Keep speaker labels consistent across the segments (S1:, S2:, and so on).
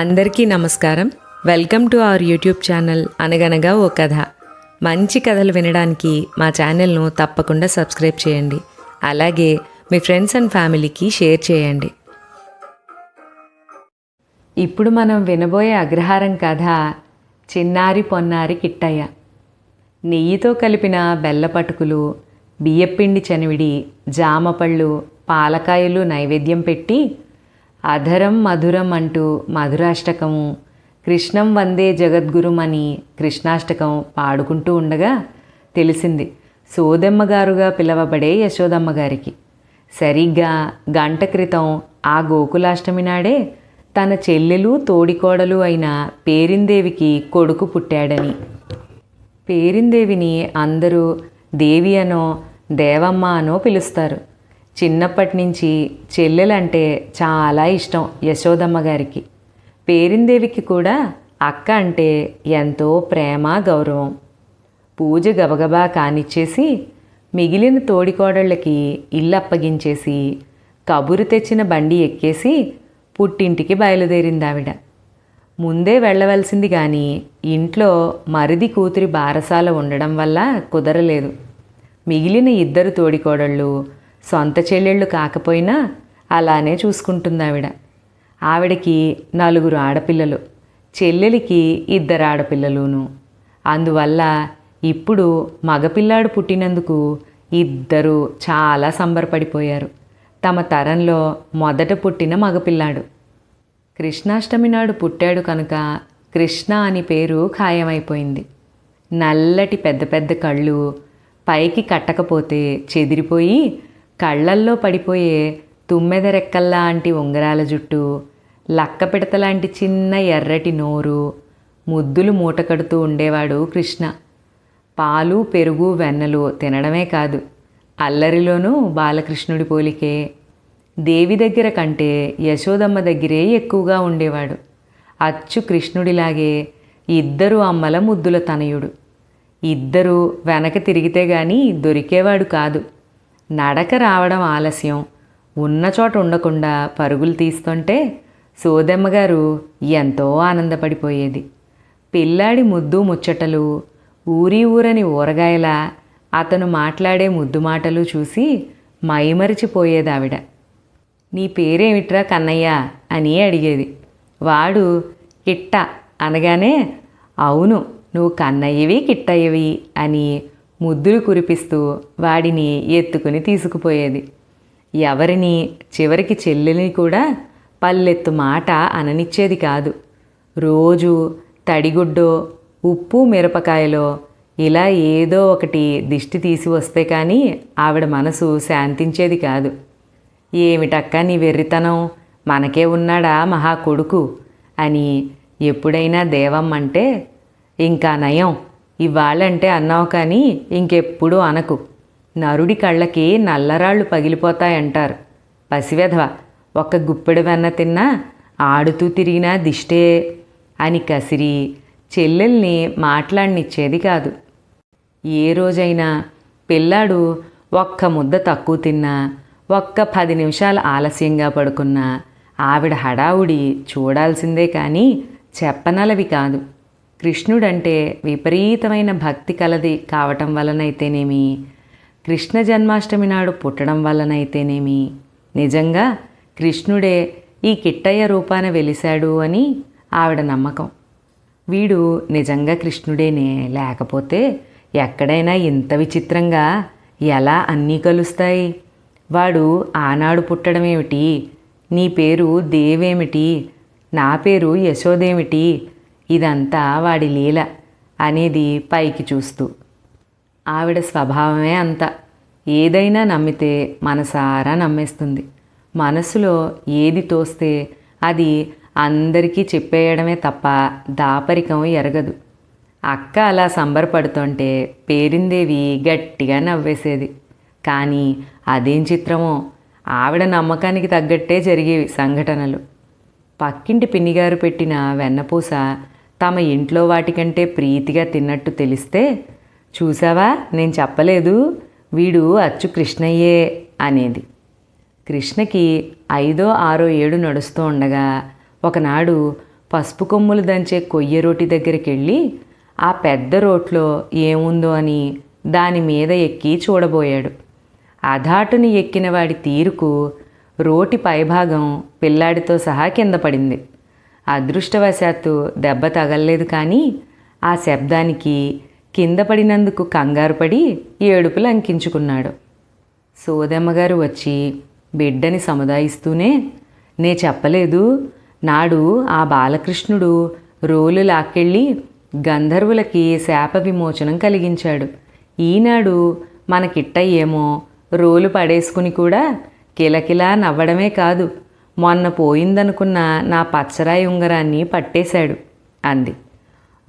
S1: అందరికీ నమస్కారం. Welcome to our YouTube channel అనగనగా ఓ కథ. మంచి కథలు వినడానికి మా ఛానల్ను తప్పకుండా సబ్స్క్రైబ్ చేయండి. అలాగే మీ ఫ్రెండ్స్ అండ్ ఫ్యామిలీకి షేర్ చేయండి. ఇప్పుడు మనం వినబోయే అగ్రహారం కథ చిన్నారి పొన్నారి కిట్టయ్య. నెయ్యితో కలిపిన బెల్ల పటుకులు బియ్యపిండి చనివిడి జామపళ్ళు పాలకాయలు నైవేద్యం పెట్టి అధరం మధురం అంటూ మధురాష్టకము. కృష్ణం వందే జగద్గురుం అని కృష్ణాష్టకం పాడుకుంటూ ఉండగా తెలిసింది సోదెమ్మగారుగా పిలవబడే యశోదమ్మ గారికి సరిగ్గా గంట క్రితం ఆ గోకులాష్టమి నాడే తన చెల్లెలు తోడికోడలు అయిన పేరిందేవికి కొడుకు పుట్టాడని. పేరిందేవిని అందరూ దేవి అనో దేవమ్మ అనో పిలుస్తారు. చిన్నప్పటి నుంచి చెల్లెలంటే చాలా ఇష్టం యశోదమ్మ గారికి. పేరిందేవికి కూడా అక్క అంటే ఎంతో ప్రేమ గౌరవం. పూజ గబగబా కానిచ్చేసి మిగిలిన తోడికోడళ్ళకి ఇల్లు అప్పగించేసి కబురు తెచ్చిన బండి ఎక్కేసి పుట్టింటికి బయలుదేరింది ఆవిడ ముందే వెళ్ళవలసింది కానీ ఇంట్లో మరిది కూతురి బారసాల ఉండడం వల్ల కుదరలేదు. మిగిలిన ఇద్దరు తోడికోడళ్ళు సొంత చెల్లెళ్ళు కాకపోయినా అలానే చూసుకుంటుంది ఆవిడ. ఆవిడకి నలుగురు ఆడపిల్లలు చెల్లెలికి ఇద్దరు ఆడపిల్లలును. అందువల్ల ఇప్పుడు మగపిల్లాడు పుట్టినందుకు ఇద్దరు చాలా సంబరపడిపోయారు. తమ తరంలో మొదట పుట్టిన మగపిల్లాడు. కృష్ణాష్టమి నాడు పుట్టాడు కనుక కృష్ణ అని పేరు ఖాయమైపోయింది. నల్లటి పెద్ద పెద్ద కళ్ళు పైకి కట్టకపోతే చెదిరిపోయి కళ్ళల్లో పడిపోయే తుమ్మెద రెక్కల్లాంటి ఉంగరాల జుట్టు లక్క పిడతలాంటి చిన్న ఎర్రటి నోరు ముద్దులు మూట కడుతూ ఉండేవాడు కృష్ణ. పాలు పెరుగు వెన్నలు తినడమే కాదు అల్లరిలోనూ బాలకృష్ణుడి పోలికే. దేవి దగ్గర కంటే యశోదమ్మ దగ్గరే ఎక్కువగా ఉండేవాడు. అచ్చు కృష్ణుడిలాగే ఇద్దరు అమ్మల ముద్దుల తనయుడు. ఇద్దరు వెనక తిరిగితే గాని దొరికేవాడు కాదు. నడక రావడం ఆలస్యం. ఉన్న చోట ఉండకుండా పరుగులు తీస్తుంటే సోదమ్మగారు ఎంతో ఆనందపడిపోయేది. పిల్లాడి ముద్దు ముచ్చటలు ఊరి ఊరని ఊరగాయల అతను మాట్లాడే ముద్దు మాటలు చూసి మైమరిచిపోయేదావిడ. నీ పేరేమిట్రా కన్నయ్య అని అడిగేది. వాడు కిట్ట అనగానే అవును నువ్వు కన్నయ్యవి కిట్టయ్యవి అని ముద్దులు కురిపిస్తూ వాడిని ఎత్తుకుని తీసుకుపోయేది. ఎవరిని? చివరికి చెల్లెని కూడా పల్లెత్తు మాట అననిచ్చేది కాదు. రోజు తడిగుడ్డో ఉప్పు మిరపకాయలో ఇలా ఏదో ఒకటి దిష్టి తీసి వస్తే కానీ ఆవిడ మనసు శాంతించేది కాదు. ఏమిటక్క నీ వెర్రితనం? మనకే ఉన్నాడా మహా కొడుకు? అని ఎప్పుడైనా దేవమ్మంటే ఇంకా నయం ఇవాళంటే అన్నావు కానీ ఇంకెప్పుడు అనకు. నరుడి కళ్ళకి నల్లరాళ్ళు పగిలిపోతాయంటారు. పసివెధవ ఒక్క గుప్పెడు వెన్న తిన్నా ఆడుతూ తిరిగినా దిష్టే అని కసిరి చెల్లెల్ని మాట్లాడనిచ్చేది కాదు. ఏ రోజైనా పిల్లాడు ఒక్క ముద్ద తక్కువ తిన్నా ఒక్క పది నిమిషాలు ఆలస్యంగా పడుకున్నా ఆవిడ హడావుడి చూడాల్సిందే కానీ చెప్పనలవి కాదు. కృష్ణుడంటే విపరీతమైన భక్తి కలది కావటం వలనైతేనేమి? కృష్ణ జన్మాష్టమి నాడు పుట్టడం వలనైతేనేమి? నిజంగా కృష్ణుడే ఈ కిట్టయ్య రూపాన వెలిశాడు అని ఆవిడ నమ్మకం. వీడు నిజంగా కృష్ణుడేనే. లేకపోతే ఎక్కడైనా ఇంత విచిత్రంగా ఎలా అన్నీ కలుస్తాయి? వాడు ఆనాడు పుట్టడమేమిటి? నీ పేరు దేవేమిటి? నా పేరు యశోదేమిటి? ఇదంతా వాడి లీల అనేది పైకి చూస్తూ. ఆవిడ స్వభావమే అంత. ఏదైనా నమ్మితే మనసారా నమ్మేస్తుంది. మనసులో ఏది తోస్తే అది అందరికీ చెప్పేయడమే తప్ప దాపరికం ఎరగదు. అక్క అలా సంబరపడుతుంటే పేరిందేవి గట్టిగా నవ్వేసేది. కానీ అదేం చిత్రమో? ఆవిడ నమ్మకానికి తగ్గట్టే జరిగేవి సంఘటనలు. పక్కింటి పిన్నిగారు పెట్టిన వెన్నపూస తమ ఇంట్లో వాటికంటే ప్రీతిగా తిన్నట్టు తెలిస్తే చూసావా నేను చెప్పలేదు వీడు అచ్చు కృష్ణయ్యే అనేది. కృష్ణకి ఐదో ఆరో ఏడు నడుస్తూ ఉండగా ఒకనాడు పసుపు కొమ్ములు దంచే కొయ్య రోటి దగ్గరికి వెళ్ళి ఆ పెద్ద రోట్లో ఏముందో అని దాని మీద ఎక్కి చూడబోయాడు. అధాటుని ఎక్కిన వాడి తీరుకు రోటి పైభాగం పిల్లాడితో సహా కింద పడింది. అదృష్టవశాత్తు దెబ్బ తగలలేదు కానీ ఆ శబ్దానికి కింద పడినందుకు కంగారు పడి ఏడుపులు అంకించుకున్నాడు. సోదమ్మగారు వచ్చి బిడ్డని సముదాయిస్తూనే నే చెప్పలేదు. నాడు ఆ బాలకృష్ణుడు రోలు లాక్కెళ్ళి గంధర్వులకి శాప విమోచనం కలిగించాడు. ఈనాడు మనకిట్టయ్యేమో రోలు పడేసుకుని కూడా కిలకిలా నవ్వడమే కాదు. మొన్న పోయిందనుకున్న నా పచ్చరాయి ఉంగరాన్ని పట్టేశాడు అంది.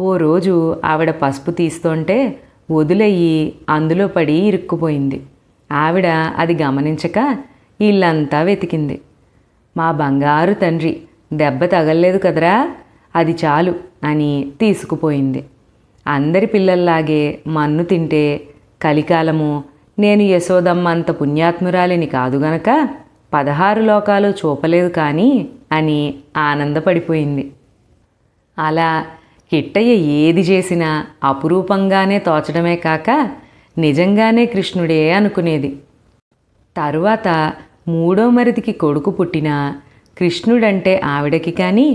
S1: ఓ రోజు ఆవిడ పసుపు తీస్తుంటే వదిలయ్యి అందులో పడి ఇరుక్కుపోయింది. ఆవిడ అది గమనించక ఇల్లంతా వెతికింది. మా బంగారు తండ్రి దెబ్బ తగలలేదు కదరా అది చాలు అని తీసుకుపోయింది. అందరి పిల్లల్లాగే మన్ను తింటే కలికాలము నేను యశోదమ్మ అంత పుణ్యాత్మురాలిని కాదు గనక పదహారు లోకాలు చూపలేదు కానీ అని ఆనందపడిపోయింది. అలా కిట్టయ్య ఏది చేసినా అపురూపంగానే తోచడమే కాక నిజంగానే కృష్ణుడే అనుకునేది. తరువాత మూడో మరిదికి కొడుకు పుట్టినా కృష్ణుడంటే ఆవిడకి కానీ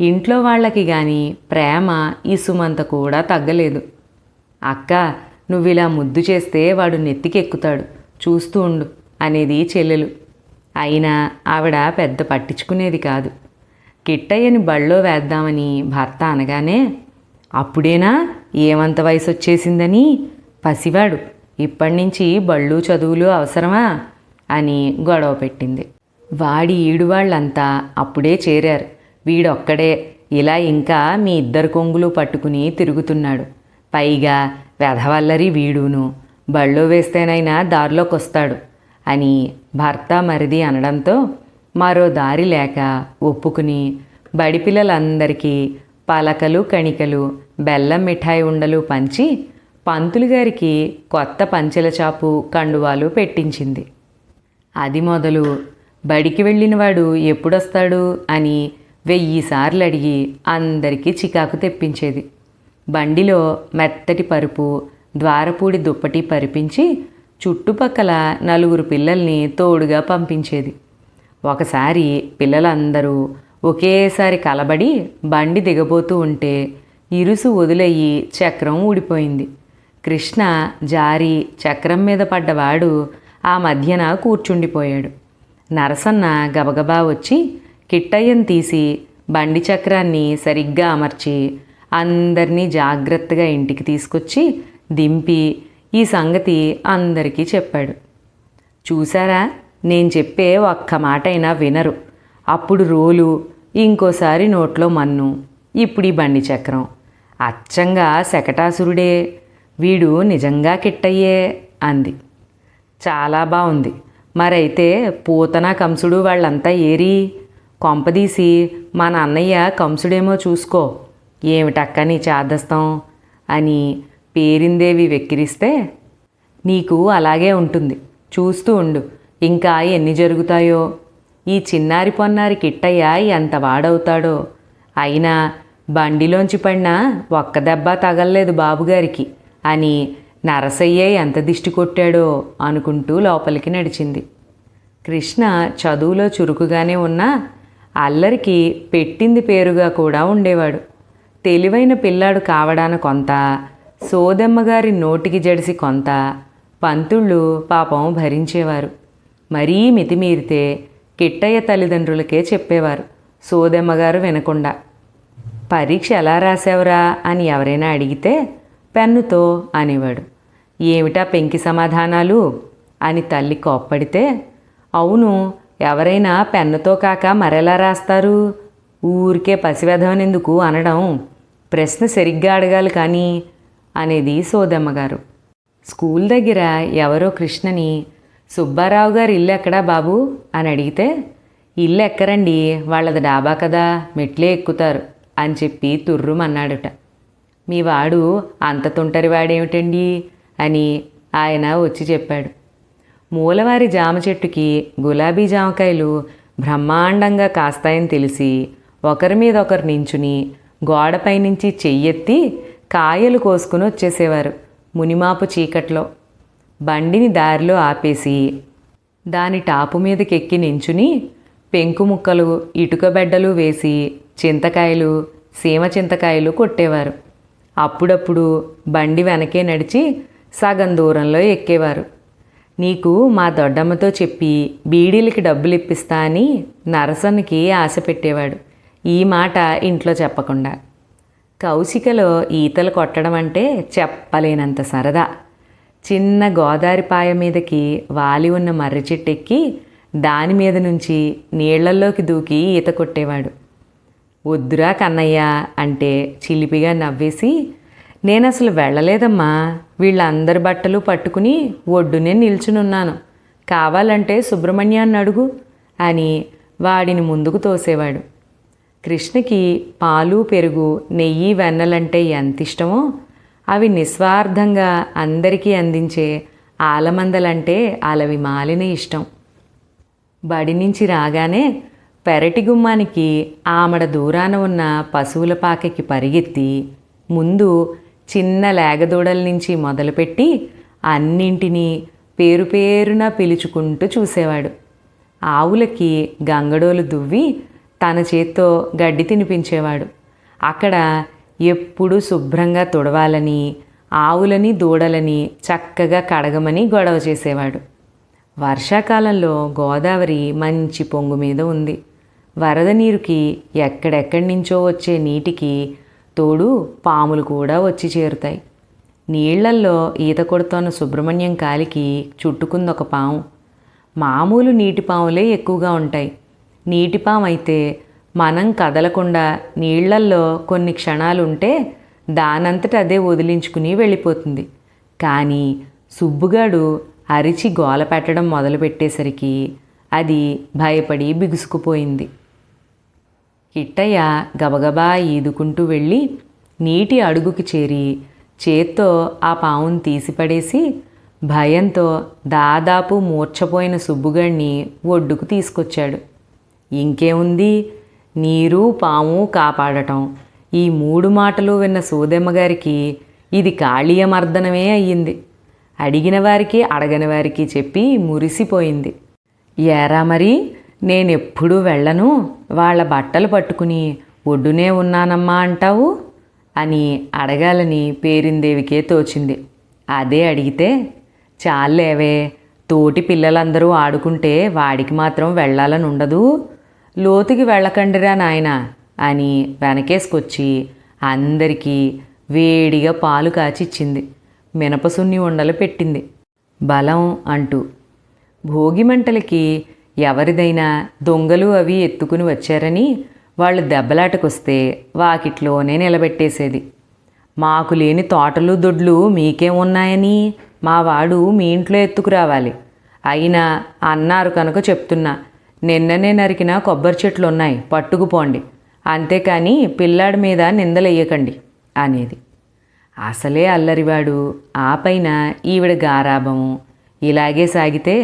S1: ఇంట్లో వాళ్ళకి కానీ ప్రేమ ఇసుమంత కూడా తగ్గలేదు. అక్క నువ్విలా ముద్దు చేస్తే వాడు నెత్తికెక్కుతాడు చూస్తూ ఉండు అనేది చెల్లెలు. అయినా ఆవిడ పెద్ద పట్టించుకునేది కాదు. కిట్టయ్యని బళ్ళో వేద్దామని భర్త అనగానే అప్పుడేనా? ఏమంత వయసు వచ్చేసిందని పసివాడు. ఇప్పటి నుంచి బళ్ళు చదువులు అవసరమా? అని గొడవ పెట్టింది. వాడి ఈడు వాళ్ళంతా అప్పుడే చేరారు. వీడొక్కడే. ఇలా ఇంకా మీ ఇద్దరు కొంగులు పట్టుకుని తిరుగుతున్నాడు. పైగా వెధవల్లరి వీడును. బళ్ళో వేస్తేనైనా దారిలోకి వస్తాడు అని భర్త మరిది అనడంతో మరో దారి లేక ఒప్పుకుని బడి పిల్లలందరికీ పలకలు కణికలు బెల్లం మిఠాయి ఉండలు పంచి పంతులు గారికి కొత్త పంచెల చాపు కండువాలు పెట్టించింది. అది మొదలు బడికి వెళ్ళినవాడు ఎప్పుడొస్తాడు అని వెయ్యి సార్లు అడిగి అందరికీ చికాకు తెప్పించేది. బండిలో మెత్తటి పరుపు ద్వారపూడి దుప్పటి పరిపించి చుట్టుపక్కల నలుగురు పిల్లల్ని తోడుగా పంపించేది. ఒకసారి పిల్లలందరూ ఒకేసారి కలబడి బండి దిగబోతూ ఉంటే ఇరుసు వదిలయ్యి చక్రం ఊడిపోయింది. కృష్ణ జారి చక్రం మీద పడ్డవాడు ఆ మధ్యన కూర్చుండిపోయాడు. నరసన్న గబగబా వచ్చి కిట్టయ్యను తీసి బండి చక్రాన్ని సరిగ్గా అమర్చి అందరినీ జాగ్రత్తగా ఇంటికి తీసుకొచ్చి దింపి ఈ సంగతి అందరికీ చెప్పాడు. చూసారా నేను చెప్పే ఒక్క మాట అయినా వినరు. అప్పుడు రోలు ఇంకోసారి నోట్లో మన్ను. ఇప్పుడు ఈ బండి చక్రం. అచ్చంగా శకటాసురుడే. వీడు నిజంగా కిట్టయ్యే అంది. చాలా బాగుంది మరైతే పూతన కంసుడు వాళ్ళంతా ఏరి కొంపదీసి మా నాన్నయ్య కంసుడేమో చూసుకో. ఏమిటక్క నీ చేదస్తాం? అని పేరిందేవి వెక్కిరిస్తే నీకు అలాగే ఉంటుంది. చూస్తూ ఉండు. ఇంకా ఎన్ని జరుగుతాయో? ఈ చిన్నారి పొన్నారి కిట్టయ్య ఎంత వాడవుతాడో? అయినా బండిలోంచి పడినా ఒక్క దెబ్బ తగల్లేదు బాబుగారికి అని నరసయ్య ఎంత దిష్టి కొట్టాడో అనుకుంటూ లోపలికి నడిచింది. కృష్ణ చదువులో చురుకుగానే ఉన్నా అల్లరికి పెట్టింది పేరుగా కూడా ఉండేవాడు. తెలివైన పిల్లాడు కావడానికొంత సోదమ్మగారి నోటికి జడిసి కొంత పంతుళ్ళు పాపం భరించేవారు. మరీ మితిమీరితే కిట్టయ్య తల్లిదండ్రులకే చెప్పేవారు సోదమ్మగారు వినకుండా. పరీక్ష ఎలా రాసావురా అని ఎవరైనా అడిగితే పెన్నుతో అనేవాడు. ఏమిటా పెంకి సమాధానాలు? అని తల్లి కోప్పడితే అవును ఎవరైనా పెన్నుతో కాక మరెలా రాస్తారు? ఊరికే పసివెధవనెందుకు అనడం? ప్రశ్న సరిగ్గా అడగాలి కానీ అనేది సోదమ్మగారు స్కూల్ దగ్గర ఎవరో కృష్ణని సుబ్బారావు గారు ఇల్లు ఎక్కడా బాబు? అని అడిగితే ఇల్లు ఎక్కరండి? వాళ్ళది డాబా కదా మెట్లే ఎక్కుతారు అని చెప్పి తుర్రుమన్నాడుట. మీ వాడు అంత తుంటరి వాడేమిటండి? అని ఆయన వచ్చి చెప్పాడు. మూలవారి జామ చెట్టుకి గులాబీ జామకాయలు బ్రహ్మాండంగా కాస్తాయని తెలిసి ఒకరి మీద ఒకరు నించుని గోడపై నుంచి చెయ్యెత్తి కాయలు కోసుకుని వచ్చేసేవారు మునిమాపు చీకట్లో. బండిని దారిలో ఆపేసి దాని టాపు మీదకెక్కి నించుని పెంకు ముక్కలు ఇటుక బెడ్డలు వేసి చింతకాయలు సీమ చింతకాయలు కొట్టేవారు. అప్పుడప్పుడు బండి వెనకే నడిచి సగం దూరంలో ఎక్కేవారు. నీకు మా దొడ్డమ్మతో చెప్పి బీడీలకి డబ్బులు ఇప్పిస్తా అని నరసన్నకి ఆశ పెట్టేవాడు. ఈ మాట ఇంట్లో చెప్పకుండా. కౌశికలో ఈతలు కొట్టడం అంటే చెప్పలేనంత సరదా. చిన్న గోదావరి పాయ మీదకి వాలి ఉన్న మర్రి చెట్టు ఎక్కి దాని మీద నుంచి నీళ్ళల్లోకి దూకి ఈత కొట్టేవాడు. వద్దురా కన్నయ్య అంటే చిలిపిగా నవ్వేసి నేను అసలు వెళ్ళలేదమ్మా వీళ్ళందరి బట్టలు పట్టుకుని ఒడ్డునే నిల్చునున్నాను. కావాలంటే సుబ్రహ్మణ్యాన్ని అడుగు అని వాడిని ముందుకు తోసేవాడు. కృష్ణకి పాలు పెరుగు నెయ్యి వెన్నలంటే ఎంత ఇష్టమో అవి నిస్వార్థంగా అందరికీ అందించే ఆలమందలంటే అలవి మాలిన ఇష్టం. బడి నుంచి రాగానే పెరటి గుమ్మానికి ఆమడ దూరాన ఉన్న పశువుల పాకకి పరిగెత్తి ముందు చిన్న లేగదూడల నుంచి మొదలుపెట్టి అన్నింటినీ పేరు పేరున పిలుచుకుంటూ చూసేవాడు. ఆవులకి గంగడోలు దువ్వి తన చేత్తో గడ్డి తినిపించేవాడు. అక్కడ ఎప్పుడూ శుభ్రంగా తుడవాలని ఆవులని దూడలని చక్కగా కడగమని గొడవ చేసేవాడు. వర్షాకాలంలో గోదావరి మంచి పొంగు మీద ఉంది. వరద నీరుకి ఎక్కడెక్కడి నుంచో వచ్చే నీటికి తోడు పాములు కూడా వచ్చి చేరుతాయి. నీళ్ళల్లో ఈత కొడుతోన్న సుబ్రహ్మణ్యం కాలికి చుట్టుకుంది ఒక పాము. మామూలు నీటి పాములే ఎక్కువగా ఉంటాయి. నీటి పాము అయితే మనం కదలకుండా నీళ్ళల్లో కొన్ని క్షణాలు ఉంటే దానంతట అదే వదిలించుకుని వెళ్ళిపోతుంది. కానీ సుబ్బుగాడు అరిచి గోల పెట్టడం మొదలుపెట్టేసరికి అది భయపడి బిగుసుకుపోయింది. కిట్టయ్య గబగబా ఈదుకుంటూ వెళ్ళి నీటి అడుగుకి చేరి చేత్తో ఆ పావును తీసిపడేసి భయంతో దాదాపు మూర్ఛపోయిన సుబ్బుగాడిని ఒడ్డుకు తీసుకొచ్చాడు. ఇంకేముంది? నీరు పాము కాపాడటం. ఈ మూడు మాటలు విన్న సూదెమ్మగారికి ఇది కాళీయమర్దనమే అయ్యింది. అడిగిన వారికి అడగని వారికి చెప్పి మురిసిపోయింది. ఏరా మరి నేనెప్పుడూ వెళ్ళను? వాళ్ళ బట్టలు పట్టుకుని ఒడ్డునే ఉన్నానమ్మా అంటావు? అని అడగాలని పేరిందేవికే తోచింది. అదే అడిగితే చాలేవే తోటి పిల్లలందరూ ఆడుకుంటే వాడికి మాత్రం వెళ్ళాలని ఉండదు లోతుకి వెళ్ళకండిరా నాయన అని వెనకేసుకొచ్చి అందరికీ వేడిగా పాలు కాచిచ్చింది. మినపసున్ని ఉండలు పెట్టింది. బలం అంటూ. భోగిమంటలకి ఎవరిదైనా దొంగలు అవి ఎత్తుకుని వచ్చారని వాళ్ళు దెబ్బలాటకొస్తే వాకిట్లోనే నిలబెట్టేసేది. మాకు లేని తోటలు దొడ్లు మీకేం ఉన్నాయని మా వాడు మీ ఇంట్లో ఎత్తుకురావాలి. అయినా అన్నారు కనుక చెప్తున్నా. నిన్ననే నరికిన కొబ్బరి చెట్లు ఉన్నాయి పట్టుకుపోండి. అంతేకాని పిల్లాడి మీద నిందలెయ్యకండి అనేది. అసలే అల్లరివాడు. ఆ పైన ఈవిడ గారాభము ఇలాగే సాగితే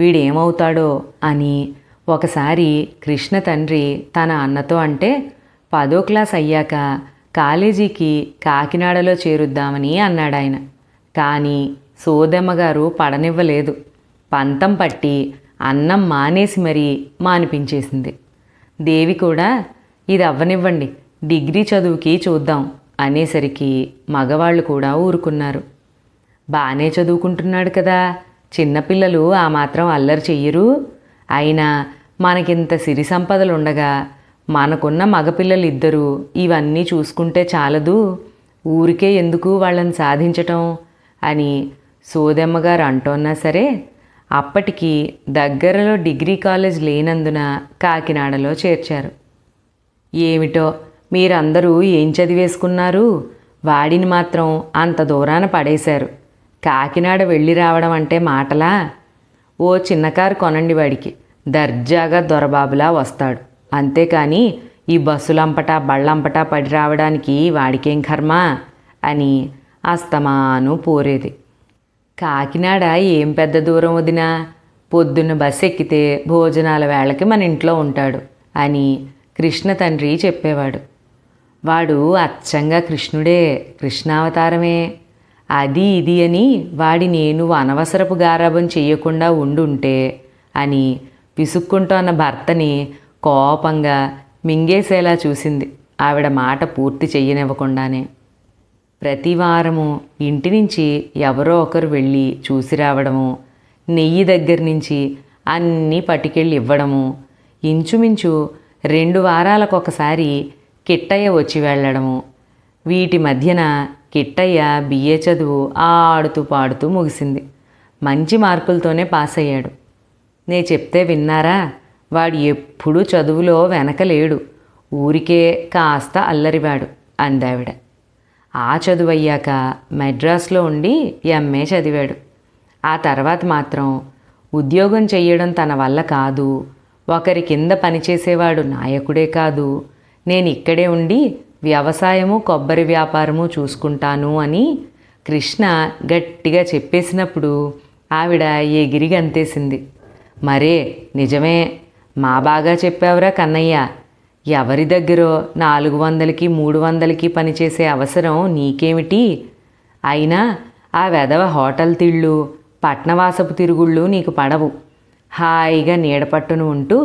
S1: వీడేమవుతాడో అని ఒకసారి కృష్ణ తండ్రి తన అన్నతో అంటే పదో క్లాస్ అయ్యాక కాలేజీకి కాకినాడలో చేరుద్దామని అన్నాడాయన. కానీ సోదమ్మ గారు పడనివ్వలేదు. పంతం పట్టి అన్నం మానేసి మరీ మానిపించేసింది. దేవి కూడా ఇది అవ్వనివ్వండి డిగ్రీ చదువుకి చూద్దాం అనేసరికి మగవాళ్ళు కూడా ఊరుకున్నారు. బాగానే చదువుకుంటున్నాడు కదా చిన్నపిల్లలు ఆ మాత్రం అల్లరి చెయ్యరు. అయినా మనకింత సిరి సంపదలు ఉండగా మనకున్న మగపిల్లలు ఇద్దరు ఇవన్నీ చూసుకుంటే చాలదు. ఊరికే ఎందుకు వాళ్ళని సాధించటం? అని సోదెమ్మగారు అంటోన్నా సరే అప్పటికి దగ్గరలో డిగ్రీ కాలేజ్ లేనందున కాకినాడలో చేర్చారు. ఏమిటో మీరందరూ ఏం చదివేసుకున్నారు? వాడిని మాత్రం అంత దూరాన పడేశారు. కాకినాడ వెళ్ళి రావడం అంటే మాటలా? ఓ చిన్న కారు కొనండి వాడికి. దర్జాగా దొరబాబులా వస్తాడు. అంతేకాని ఈ బస్సులంపట బళ్ళంపట పడి రావడానికి వాడికేం కర్మ? అని అస్తమాను పోరేది. కాకినాడ ఏం పెద్ద దూరం వదినా? పొద్దున్న బస్ ఎక్కితే భోజనాల వేళకి మన ఇంట్లో ఉంటాడు అని కృష్ణ తండ్రి చెప్పేవాడు. వాడు అచ్చంగా కృష్ణుడే కృష్ణావతారమే. అది ఇది అని వాడి నేను అనవసరపు గారాబం చేయకుండా ఉండుంటే అని పిసుక్కుంటోన్న భర్తని కోపంగా మింగేసేలా చూసింది. ఆవిడ మాట పూర్తి చెయ్యనివ్వకుండానే. ప్రతి వారము ఇంటి నుంచి ఎవరో ఒకరు వెళ్ళి చూసి రావడము నెయ్యి దగ్గర నుంచి అన్నీ పట్టుకెళ్ళి ఇవ్వడము ఇంచుమించు రెండు వారాలకొకసారి కిట్టయ్య వచ్చి వెళ్ళడము. వీటి మధ్యన కిట్టయ్య బిఏ చదువు ఆడుతూ పాడుతూ ముగిసింది. మంచి మార్కులతోనే పాస్ అయ్యాడు. నే చెప్తే విన్నారా? వాడు ఎప్పుడూ చదువులో వెనకలేడు ఊరికే కాస్త అల్లరివాడు అందావిడ. ఆ చదువు అయ్యాక మెడ్రాస్లో ఉండి ఎంఏ చదివాడు. ఆ తర్వాత మాత్రం ఉద్యోగం చెయ్యడం తన వల్ల కాదు ఒకరి కింద పనిచేసేవాడు నాయకుడే కాదు నేను ఇక్కడే ఉండి వ్యవసాయము కొబ్బరి వ్యాపారము చూసుకుంటాను అని కృష్ణ గట్టిగా చెప్పేసినప్పుడు ఆవిడ ఎగిరిగంతేసింది. మరే నిజమే మా బాగా చెప్పావురా కన్నయ్య ఎవరి దగ్గరో నాలుగు వందలకి మూడు వందలకి పనిచేసే అవసరం నీకేమిటి? అయినా ఆ వెధవ హోటల్ తిళ్ళు పట్నవాసపు తిరుగుళ్ళు నీకు పడవు. హాయిగా నీడపట్టును ఉంటూ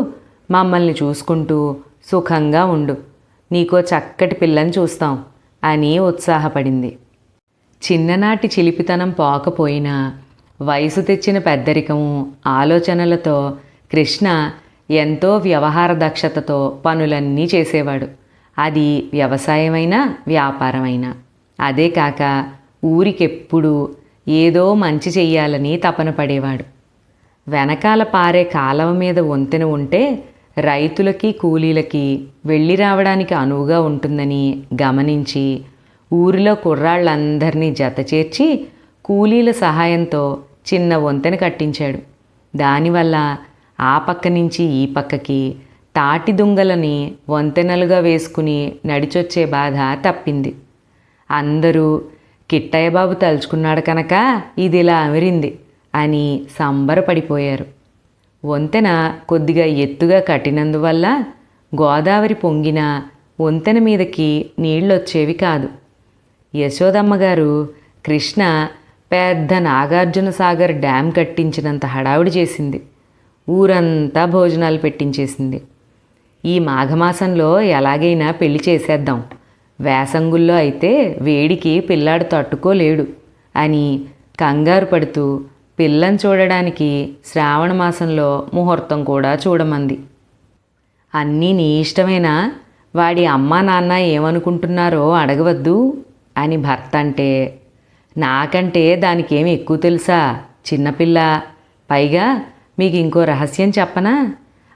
S1: మమ్మల్ని చూసుకుంటూ సుఖంగా ఉండు. నీకో చక్కటి పిల్లని చూస్తాం అని ఉత్సాహపడింది. చిన్ననాటి చిలిపితనం పోకపోయినా వయసు తెచ్చిన పెద్దరికము ఆలోచనలతో కృష్ణ ఎంతో వ్యవహార దక్షతతో పనులన్నీ చేసేవాడు. అది వ్యవసాయమైనా వ్యాపారమైనా. అదే కాక ఊరికెప్పుడు ఏదో మంచి చెయ్యాలని తపన పడేవాడు. వెనకాల పారే కాలవ మీద వంతెన ఉంటే రైతులకి కూలీలకి వెళ్ళి రావడానికి అనువుగా ఉంటుందని గమనించి ఊరిలో కుర్రాళ్ళందరినీ జతచేర్చి కూలీల సహాయంతో చిన్న వంతెన కట్టించాడు. దానివల్ల ఆ పక్క నుంచి ఈ పక్కకి తాటి దుంగలని వంతెనలుగా వేసుకుని నడిచొచ్చే బాధ తప్పింది. అందరూ కిట్టయ్య బాబు తలుచుకున్నాడు కనుక ఇది ఇలా అమిరింది అని సంబరపడిపోయారు. వంతెన కొద్దిగా ఎత్తుగా కట్టినందువల్ల గోదావరి పొంగిన వంతెన మీదకి నీళ్ళొచ్చేవి కాదు. యశోదమ్మగారు కృష్ణ పెద్ద నాగార్జున సాగర్ డ్యామ్ కట్టించినంత హడావుడి చేసింది. ఊరంతా భోజనాలు పెట్టించేసింది. ఈ మాఘమాసంలో ఎలాగైనా పెళ్ళి చేసేద్దాం. వేసంగుల్లో అయితే వేడికి పిల్లాడు తట్టుకోలేడు అని కంగారు పడుతూ పిల్లని చూడడానికి శ్రావణ మాసంలో ముహూర్తం కూడా చూడమంది. అన్నీ నీ ఇష్టమేనా? వాడి అమ్మా నాన్న ఏమనుకుంటున్నారో అడగవద్దు అని భర్త అంటే నాకంటే దానికేమి ఎక్కువ తెలుసా? చిన్నపిల్ల పైగా మీకు ఇంకో రహస్యం చెప్పనా?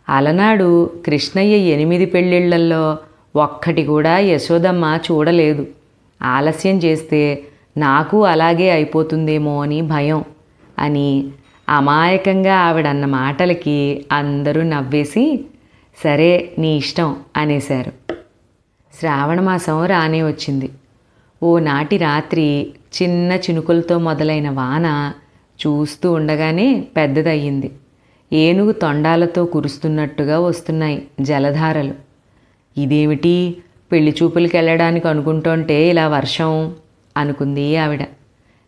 S1: అలనాడు కృష్ణయ్య ఎనిమిది పెళ్ళిళ్ళల్లో ఒక్కటి కూడా యశోదమ్మ చూడలేదు. ఆలస్యం చేస్తే నాకు అలాగే అయిపోతుందేమో అని భయం అని అమాయకంగా ఆవిడన్న మాటలకి అందరూ నవ్వేసి సరే నీ ఇష్టం అనేశారు. శ్రావణమాసం రానే వచ్చింది. ఓ నాటి రాత్రి చిన్న చినుకులతో మొదలైన వాన చూస్తూ ఉండగానే పెద్దదయ్యింది. ఏనుగు తొండాలతో కురుస్తున్నట్టుగా వస్తున్నాయి జలధారలు. ఇదేమిటి? పెళ్ళి చూపులకి వెళ్ళడానికి అనుకుంటుంటే ఇలా వర్షం అనుకుంది ఆవిడ.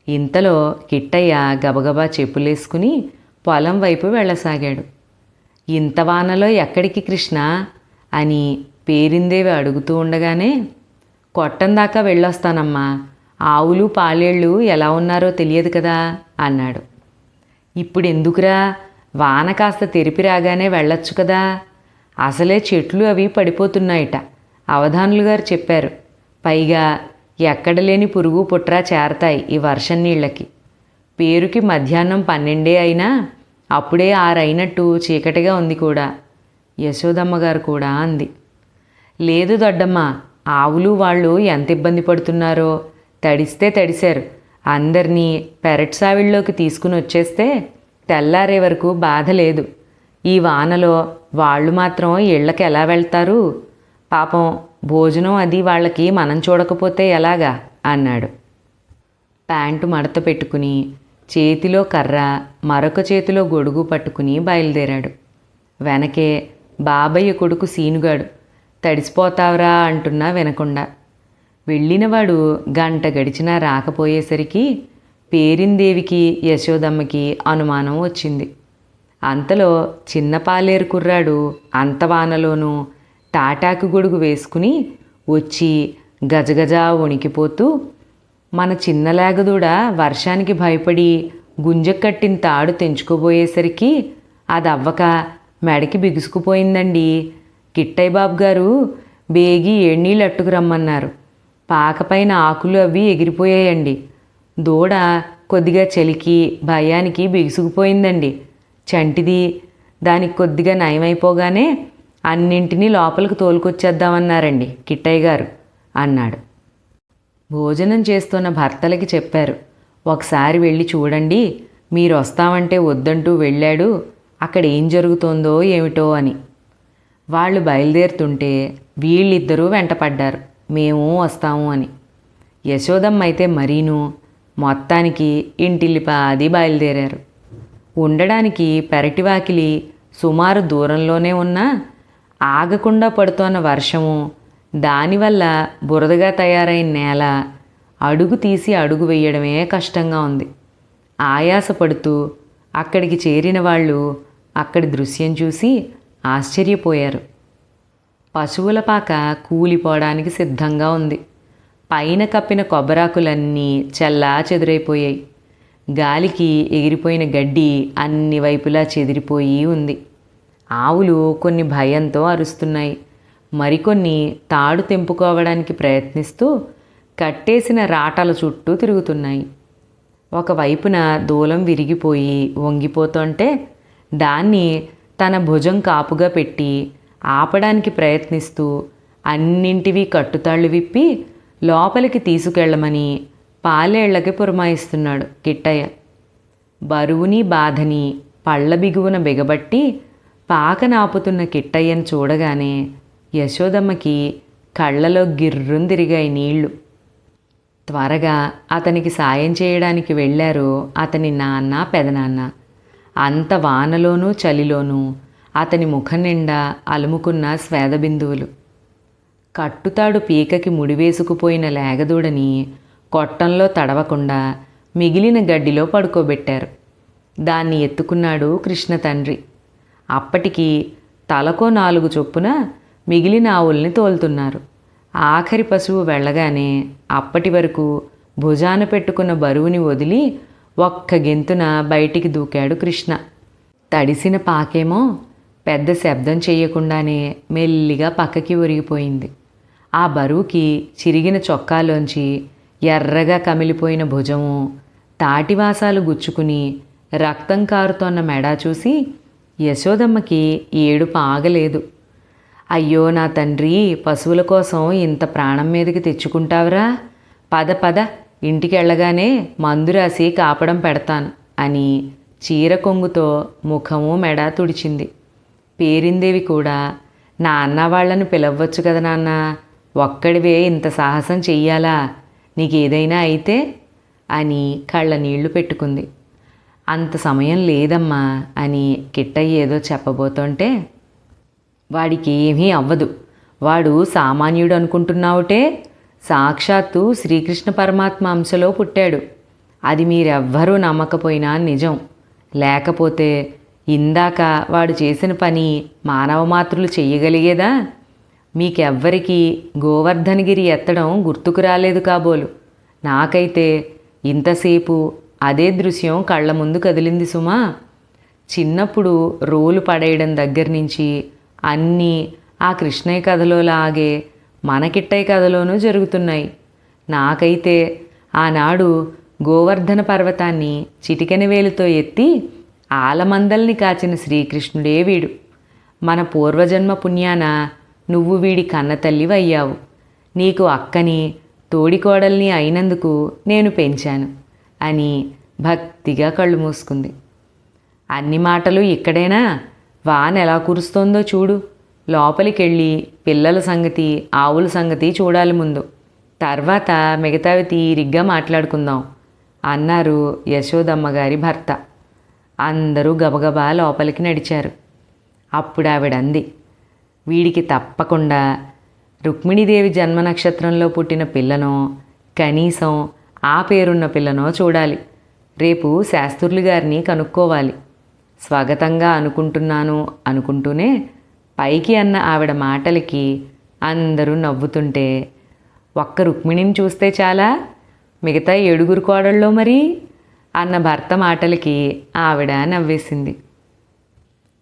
S1: ఇంతలో కిట్టయ్య గబగబా చెప్పులేసుకుని పొలం వైపు వెళ్ళసాగాడు. ఇంత వానలో ఎక్కడికి కృష్ణ? అని పేరిందేవి అడుగుతూ ఉండగానే కొట్టం దాకా వెళ్ళొస్తానమ్మా. ఆవులు పాలేళ్ళు ఎలా ఉన్నారో తెలియదు కదా అన్నాడు. ఇప్పుడు ఎందుకురా వాన కాస్త తెరిపి రాగానే వెళ్ళొచ్చు కదా. అసలే చెట్లు అవి పడిపోతున్నాయట. అవధానులు గారు చెప్పారు. పైగా ఎక్కడ లేని పురుగు పుట్రా చేరతాయి ఈ వర్షం నీళ్ళకి. పేరుకి మధ్యాహ్నం పన్నెండే అయినా అప్పుడే ఆరైనట్టు చీకటిగా ఉంది కూడా. యశోదమ్మ గారు కూడా అంది. లేదు దొడ్డమ్మ ఆవులు వాళ్ళు ఎంత ఇబ్బంది పడుతున్నారో తడిస్తే తడిశారు. అందరినీ పెరట్సావిళ్ళలోకి తీసుకుని వచ్చేస్తే తెల్లారే వరకు బాధ లేదు. ఈ వానలో వాళ్ళు మాత్రం ఇళ్ళకి ఎలా వెళ్తారు? పాపం భోజనం అది వాళ్ళకి మనం చూడకపోతే ఎలాగా? అన్నాడు. ప్యాంటు మడత పెట్టుకుని చేతిలో కర్ర మరొక చేతిలో గొడుగు పట్టుకుని బయలుదేరాడు. వెనకే బాబయ్య కొడుకు సీనుగాడు. తడిసిపోతావరా అంటున్నా వినకుండా. వెళ్ళినవాడు గంట గడిచినా రాకపోయేసరికి పేరిందేవికి యశోదమ్మకి అనుమానం వచ్చింది. అంతలో చిన్న పాలేరు కుర్రాడు అంతవానలోనూ తాటాకు గొడుగు వేసుకుని వచ్చి గజగజ వణికిపోతూ మన చిన్న లేగదూడ వర్షానికి భయపడి గుంజకట్టిన తాడు తెంచుకోబోయేసరికి అది అవ్వక మెడకి బిగుసుకుపోయిందండి. కిట్టయ్య బాబు గారు బేగి ఏడ్నీళ్ళు అట్టుకురమ్మన్నారు పాకపైన ఆకులు అవి ఎగిరిపోయాయండి. దూడ కొద్దిగా చలికి భయానికి బిగుసుకుపోయిందండి. చంటిది దానికి కొద్దిగా నయమైపోగానే అన్నింటినీ లోపలికి తోలుకొచ్చేద్దామన్నారండి కిట్టయ్య గారు అన్నాడు. భోజనం చేస్తున్న భర్తలకి చెప్పారు ఒకసారి వెళ్ళి చూడండి మీరు వస్తామంటే వద్దంటూ వెళ్ళాడు అక్కడ ఏం జరుగుతోందో ఏమిటో అని. వాళ్ళు బయలుదేరుతుంటే వీళ్ళిద్దరూ వెంటపడ్డారు మేము వస్తాము అని. యశోదమ్మ అయితే మరీను మొత్తానికి ఇంటిల్లిపాది బయలుదేరారు. ఉండడానికి పెరటివాకిలి సుమారు దూరంలోనే ఉన్నా ఆగకుండా పడుతోన్న వర్షము దానివల్ల బురదగా తయారైన నేల అడుగు తీసి అడుగు వేయడమే కష్టంగా ఉంది. ఆయాసపడుతూ అక్కడికి చేరిన వాళ్ళు అక్కడి దృశ్యం చూసి ఆశ్చర్యపోయారు. పశువుల పాక కూలిపోవడానికి సిద్ధంగా ఉంది. పైన కప్పిన కొబ్బరాకులన్నీ చల్లా చెదురైపోయాయి. గాలికి ఎగిరిపోయిన గడ్డి అన్ని వైపులా చెదిరిపోయి ఉంది. ఆవులు కొన్ని భయంతో అరుస్తున్నాయి. మరికొన్ని తాడు తెంపుకోవడానికి ప్రయత్నిస్తూ కట్టేసిన రాటల చుట్టూ తిరుగుతున్నాయి. ఒకవైపున దూలం విరిగిపోయి వంగిపోతుంటే దాన్ని తన భుజం కాపుగా పెట్టి ఆపడానికి ప్రయత్నిస్తూ అన్నింటివి కట్టుతాళ్ళు విప్పి లోపలికి తీసుకెళ్ళమని పాలేళ్ళకి పురమాయిస్తున్నాడు కిట్టయ్య. బరువుని బాధని పళ్ళ బిగువున బిగబట్టి పాక నాపుతున్న కిట్టయ్యను చూడగానే యశోదమ్మకి కళ్ళలో గిర్రుం తిరిగాయి నీళ్ళు. త్వరగా అతనికి సాయం చేయడానికి వెళ్ళారు అతని నాన్న పెదనాన్న. అంత వానలోనూ చలిలోనూ అతని ముఖం నిండా అలుముకున్న స్వేద బిందువులు కట్టుతాడు పీకకి ముడివేసుకుపోయిన లేగదూడని కొట్టంలో తడవకుండా మిగిలిన గడ్డిలో పడుకోబెట్టారు. దాన్ని ఎత్తుకున్నాడు కృష్ణ తండ్రి. అప్పటికి తలకో నాలుగు చొప్పున మిగిలిన ఆవుల్ని తోలుతున్నారు. ఆఖరి పశువు వెళ్ళగానే అప్పటి వరకు భుజాన పెట్టుకున్న బరువుని వదిలి ఒక్క గెంతున బయటికి దూకాడు కృష్ణ. తడిసిన పాకేమో పెద్ద శబ్దం చేయకుండానే మెల్లిగా పక్కకి ఒరిగిపోయింది. ఆ బరువుకి చిరిగిన చొక్కాలోంచి ఎర్రగా కమిలిపోయిన భుజము తాటివాసాలు గుచ్చుకుని రక్తం కారుతోన్న మెడ చూసి యశోదమ్మకి ఏడుపు ఆగలేదు. అయ్యో నా తండ్రి పశువుల కోసం ఇంత ప్రాణం మీదకి తెచ్చుకుంటావురా? పద పద ఇంటికి వెళ్ళగానే మందు రాసి కాపడం పెడతాను అని చీర కొంగుతో ముఖము మెడ తుడిచింది. పేరిందేవి కూడా నాన్న వాళ్ళను పిలవచ్చు కదా నాన్న ఒక్కడివే ఇంత సాహసం చెయ్యాలా? నీకేదైనా అయితే అని కళ్ళ నీళ్ళు పెట్టుకుంది. అంత సమయం లేదమ్మా అని కిట్టయ్య ఏదో చెప్పబోతుంటే వాడికి ఏమీ అవ్వదు. వాడు సామాన్యుడు అనుకుంటున్నావుటే? సాక్షాత్తు శ్రీకృష్ణ పరమాత్మ అంశలో పుట్టాడు. అది మీరెవ్వరూ నమ్మకపోయినా నిజం. లేకపోతే ఇందాక వాడు చేసిన పని మానవ మాతృలు చెయ్యగలిగేదా? మీకెవ్వరికి గోవర్ధనగిరి ఎత్తడం గుర్తుకు రాలేదు కాబోలు. నాకైతే ఇంతసేపు అదే దృశ్యం కళ్ళ ముందు కదిలింది సుమా. చిన్నప్పుడు రోలు పడేయడం దగ్గర నుంచి అన్నీ ఆ కృష్ణయ్య కథలోలాగే మన కిట్టయ్య కథలోనూ జరుగుతున్నాయి. నాకైతే ఆనాడు గోవర్ధన పర్వతాన్ని చిటికెన వేలుతో ఎత్తి ఆలమందల్ని కాచిన శ్రీకృష్ణుడే వీడు. మన పూర్వజన్మ పుణ్యాన నువ్వు వీడి కన్నతల్లివయ్యావు. నీకు అక్కని తోడికోడల్ని అయినందుకు నేను పెంచాను అని భక్తిగా కళ్ళు మూసుకుంది. అన్ని మాటలు ఇక్కడేనా? వాన ఎలా కురుస్తోందో చూడు. లోపలికెళ్ళి పిల్లల సంగతి ఆవుల సంగతి చూడాలి ముందు. తర్వాత మిగతావి తీరిగ్గా మాట్లాడుకుందాం అన్నారు యశోదమ్మ గారి భర్త. అందరూ గబగబా లోపలికి నడిచారు. అప్పుడు ఆవిడంది వీడికి తప్పకుండా రుక్మిణీదేవి జన్మ నక్షత్రంలో పుట్టిన పిల్లనో కనీసం ఆ పేరున్న పిల్లనో చూడాలి. రేపు శాస్త్రులు గారిని కనుక్కోవాలి. స్వాగతంగా అనుకుంటున్నాను అనుకుంటూనే పైకి అన్న ఆవిడ మాటలకి అందరూ నవ్వుతుంటే ఒక్క రుక్మిణిని చూస్తే చాలా? మిగతా ఏడుగురు కోడల్లో మరి? అన్న భర్త మాటలకి ఆవిడ నవ్వేసింది.